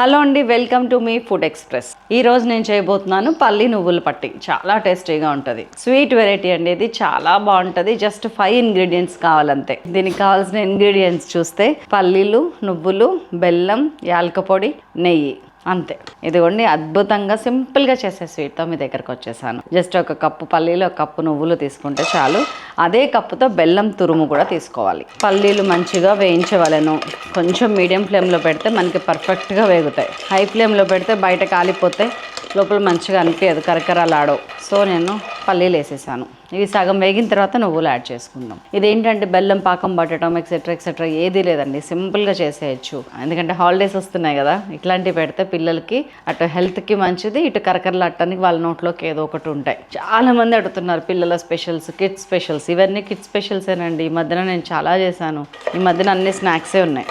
Hello అండి welcome to మీ food express. ఈ రోజు నేను చేయబోతున్నాను పల్లి నువ్వుల పట్టి. చాలా టేస్టీగా ఉంటుంది. స్వీట్ వెరైటీ అండి ఇది చాలా బాగుంటుంది. జస్ట్ ఫైవ్ ఇంగ్రీడియంట్స్ కావాలంతే. దీనికి కావాల్సిన ఇంగ్రీడియంట్స్ చూస్తే పల్లీలు నువ్వులు బెల్లం యాలక పొడి నెయ్యి. అంతే. ఇదిగోండి అద్భుతంగా సింపుల్గా చేసే స్వీట్తో మీ దగ్గరకు వచ్చేసాను. జస్ట్ ఒక కప్పు పల్లీలు ఒక కప్పు నువ్వులు తీసుకుంటే చాలు. అదే కప్పుతో బెల్లం తురుము కూడా తీసుకోవాలి. పల్లీలు మంచిగా వేయించవలను. కొంచెం మీడియం ఫ్లేమ్లో పెడితే మనకి పర్ఫెక్ట్గా వేగుతాయి. హై ఫ్లేమ్లో పెడితే బయట కాలిపోతే లోపల మంచిగా అనిపించదు కరకరలాడవు సో నేను పల్లీలు వేసేసాను. ఇవి సగం వేగిన తర్వాత నువ్వులు యాడ్ చేసుకుందాం. ఇదేంటంటే బెల్లం పాకం పట్టడం ఎక్సెట్రా ఎక్సెట్రా ఏది లేదండి. సింపుల్గా చేసేయచ్చు. ఎందుకంటే హాలిడేస్ వస్తున్నాయి కదా ఇట్లాంటివి పెడితే పిల్లలకి అటు హెల్త్కి మంచిది ఇటు కరకరలాడటానికి వాళ్ళ నోట్లోకి ఏదో ఒకటి ఉంటాయి. చాలా మంది అడుగుతున్నారు పిల్లల స్పెషల్స్ కిడ్స్ స్పెషల్స్ ఇవన్నీ కిడ్స్ స్పెషల్సేనండి ఈ మధ్యన నేను చాలా చేశాను. ఈ మధ్యన అన్ని స్నాక్సే ఉన్నాయి.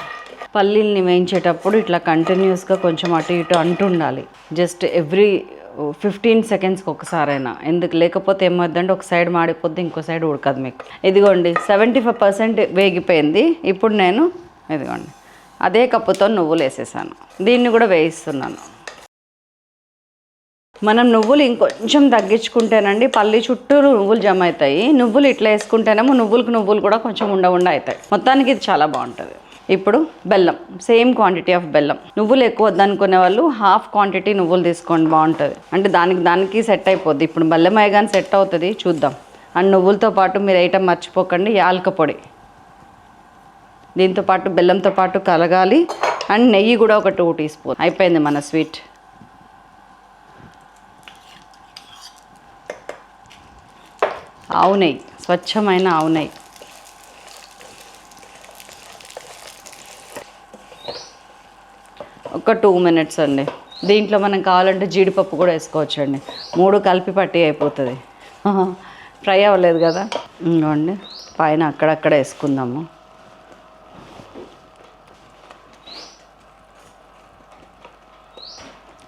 పల్లీల్ని వేయించేటప్పుడు ఇట్లా కంటిన్యూస్గా కొంచెం అటు ఇటు అంటుండాలి. జస్ట్ ఎవ్రీ ఫిఫ్టీన్ సెకండ్స్కి ఒకసారైనా. ఎందుకు? లేకపోతే ఏమవుద్దంటే ఒక సైడ్ మాడిపోద్ది ఇంకో సైడ్ ఉడకదు మీకు. ఇదిగోండి సెవెంటీ ఫైవ్ పర్సెంట్ వేగిపోయింది. ఇప్పుడు నేను ఇదిగోండి అదే కప్పుతో నువ్వులు వేసేసాను. దీన్ని కూడా వేయిస్తున్నాను. మనం నువ్వులు ఇంకొంచెం తగ్గించుకుంటేనండి పల్లి చుట్టూరు నువ్వులు జమ అవుతాయి. నువ్వులు ఇట్లా వేసుకుంటేనేమో నువ్వులకు నువ్వులు కూడా కొంచెం ఉండ ఉండ అవుతాయి. మొత్తానికి ఇది చాలా బాగుంటుంది. ఇప్పుడు బెల్లం సేమ్ క్వాంటిటీ ఆఫ్ బెల్లం. నువ్వులు ఎక్కువ వద్దనుకునే వాళ్ళు హాఫ్ క్వాంటిటీ నువ్వులు తీసుకోండి బాగుంటుంది. అంటే దానికి దానికి సెట్ అయిపోద్ది. ఇప్పుడు బెల్లం కానీ సెట్ అవుతుంది చూద్దాం. అండ్ నువ్వులతో పాటు మీరు ఐటమ్ మర్చిపోకండి యాలక పొడి. దీంతో పాటు బెల్లంతో పాటు కలగాలి. అండ్ నెయ్యి కూడా ఒక టూ టీ స్పూన్ అయిపోయింది మన స్వీట్ ఆవు నెయ్యి స్వచ్ఛమైన ఆవు నెయ్యి. ఒక టూ మినిట్స్ అండి. దీంట్లో మనం కావాలంటే జీడిపప్పు కూడా వేసుకోవచ్చు అండి మూడు కలిపి పట్టి అయిపోతుంది. ఫ్రై అవ్వలేదు కదా? ఇంకోండి పైన అక్కడక్కడ వేసుకుందాము.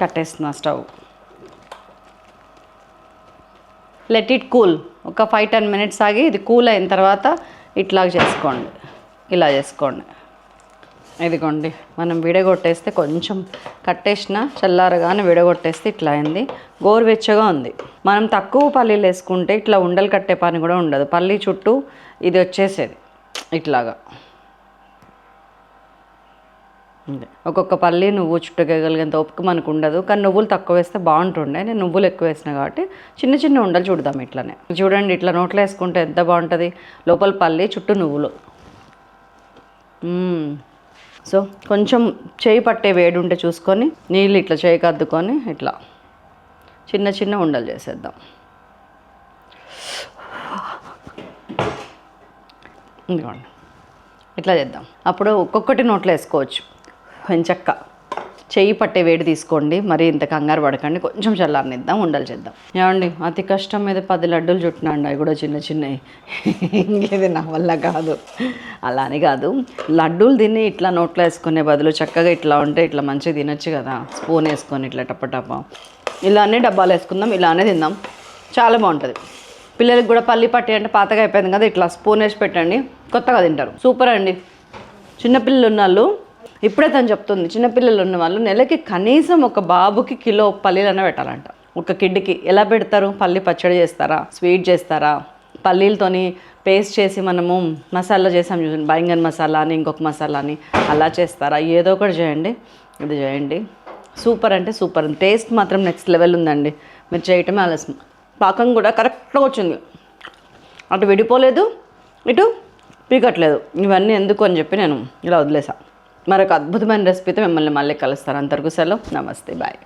కట్టేస్తున్నా స్టవ్. లెట్ ఇట్ కూల్ ఒక ఫైవ్ టెన్ మినిట్స్ ఆగి ఇది కూల్ అయిన తర్వాత ఇట్లా చేసుకోండి. ఇలా చేసుకోండి. ఇదిగోండి మనం విడగొట్టేస్తే కొంచెం కట్టేసిన చల్లారగానే విడగొట్టేస్తే ఇట్లా అయింది. గోరువెచ్చగా ఉంది. మనం తక్కువ పల్లీలు వేసుకుంటే ఇట్లా ఉండలు కట్టే పని కూడా ఉండదు. పల్లీ చుట్టూ ఇది వచ్చేసేది. ఇట్లాగా. ఒక్కొక్క పల్లి నువ్వు చుట్టుకోగలిగేంత ఓపిక మనకు ఉండదు. కానీ నువ్వులు తక్కువ వేస్తే బాగుంటుండే. నేను నువ్వులు ఎక్కువ వేసిన కాబట్టి చిన్న చిన్న ఉండలు చూడదాం ఇట్లానే. చూడండి ఇట్లా నోట్లో వేసుకుంటే ఎంత బాగుంటుంది? లోపల పల్లి చుట్టూ నువ్వులు. సో కొంచెం చేయి పట్టే వేడి ఉంటే చూసుకొని నీళ్ళు ఇట్లా చేయి కద్దుకొని ఇట్లా చిన్న చిన్న ఉండలు చేసేద్దాం. ఇదిగోండి. ఇట్లా చేద్దాం. అప్పుడు ఒక్కొక్కటి నోట్లో వేసుకోవచ్చు. కొంచెక్క చెయ్యి పట్టే వేడి తీసుకోండి మరి ఇంత కంగారు పడకండి కొంచెం చల్లారనిద్దాం ఉండలు చేద్దాం. ఏమండి అతి కష్టం మీద పది లడ్డూలు చుట్టినండి అవి కూడా చిన్న చిన్నవి. ఇంకేది నా వల్ల కాదు. అలా అని కాదు. లడ్డూలు తిని ఇట్లా నోట్లో వేసుకునే బదులు చక్కగా ఇట్లా ఉంటే ఇట్లా మంచిగా తినొచ్చు కదా. స్పూన్ వేసుకొని ఇట్లా టప్పటప్ప ఇలానే డబ్బాలు వేసుకుందాం ఇలానే తిందాం. చాలా బాగుంటుంది. పిల్లలకి కూడా పల్లి పట్టి అంటే పాతగా అయిపోయింది కదా ఇట్లా స్పూన్ వేసి పెట్టండి కొత్తగా తింటారు. సూపర్ అండి. చిన్నపిల్లలు ఉన్న వాళ్ళు ఇప్పుడే తను చెప్తుంది చిన్నపిల్లలు ఉన్న వాళ్ళు నెలకి కనీసం ఒక బాబుకి కిలో పల్లీలన్నా పెట్టాలంట. ఒక కిడ్కి ఎలా పెడతారు? పల్లి పచ్చడి చేస్తారా? స్వీట్ చేస్తారా? పల్లీలతోని పేస్ట్ చేసి మనము మసాలా చేసాం చూడండి బైంగన్ మసాలా అని ఇంకొక మసాలా అని అలా చేస్తారా? ఏదో ఒకటి చేయండి ఇది చేయండి. సూపర్ అంటే సూపర్. టేస్ట్ మాత్రం నెక్స్ట్ లెవెల్ ఉందండి. మీరు చేయటమే ఆలస్యం. పాకం కూడా కరెక్ట్గా వచ్చింది. అటు విడిపోలేదు ఇటు పీకట్లేదు. ఇవన్నీ ఎందుకు అని చెప్పి నేను ఇలా వదిలేసా. మరొక అద్భుతమైన రెసిపీతో మిమ్మల్ని మళ్ళీ కలుస్తారు అంతవరకు సెలవు. నమస్తే. బాయ్.